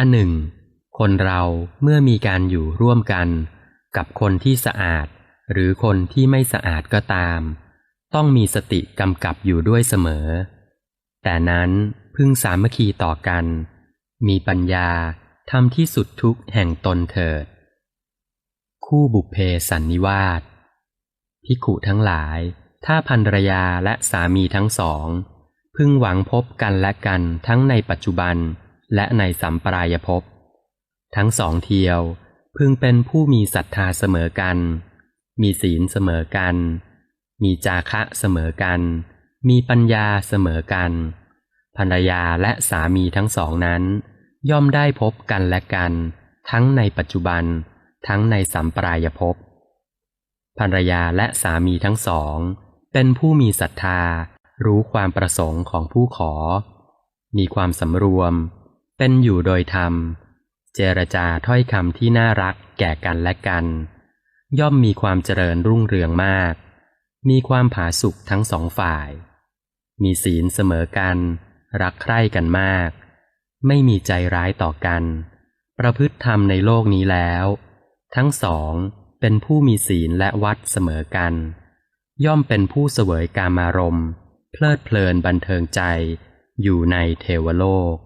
อันหนึ่ง คนเราเมื่อมีการอยู่ร่วมกัน กับคนที่สะอาด หรือคนที่ไม่สะอาดก็ตาม ต้องมีสติกำกับอยู่ด้วยเสมอ แต่นั้นพึ่งสามัคคีต่อกัน มีปัญญาทำที่สุดทุกแห่งตนเถิด คู่บุพเพสันนิวาสพิขุทั้งหลาย ถ้าภรรยาและสามีทั้งสอง พึ่งหวังพบกันและกันทั้งในปัจจุบัน และในสัมปรายภพทั้งสองเทียวพึงเป็นผู้มีศรัทธาเสมอกัน มีศีลเสมอกัน มีจาคะเสมอกัน มีปัญญาเสมอกัน ภรรยาและสามีทั้งสองนั้น ย่อมได้พบกันและกัน ทั้งในปัจจุบัน ทั้งในสัมปรายภพภรรยาและสามีทั้งสอง เป็นผู้มีศรัทธา รู้ความประสงค์ของผู้ขอ มีความสำรวม เป็นอยู่โดยธรรม เจรจาถ้อยคำที่น่ารักแก่กันและกัน ย่อมมีความเจริญรุ่งเรืองมาก มีความผาสุกทั้งสองฝ่าย มีศีลเสมอกัน รักใคร่กันมาก ไม่มีใจร้ายต่อกัน ประพฤติธรรมในโลกนี้แล้ว ทั้งสองเป็นผู้มีศีลและวัดเสมอกัน ย่อมเป็นผู้เสวยกามารมณ์ เพลิดเพลินบันเทิงใจ อยู่ในเทวโลก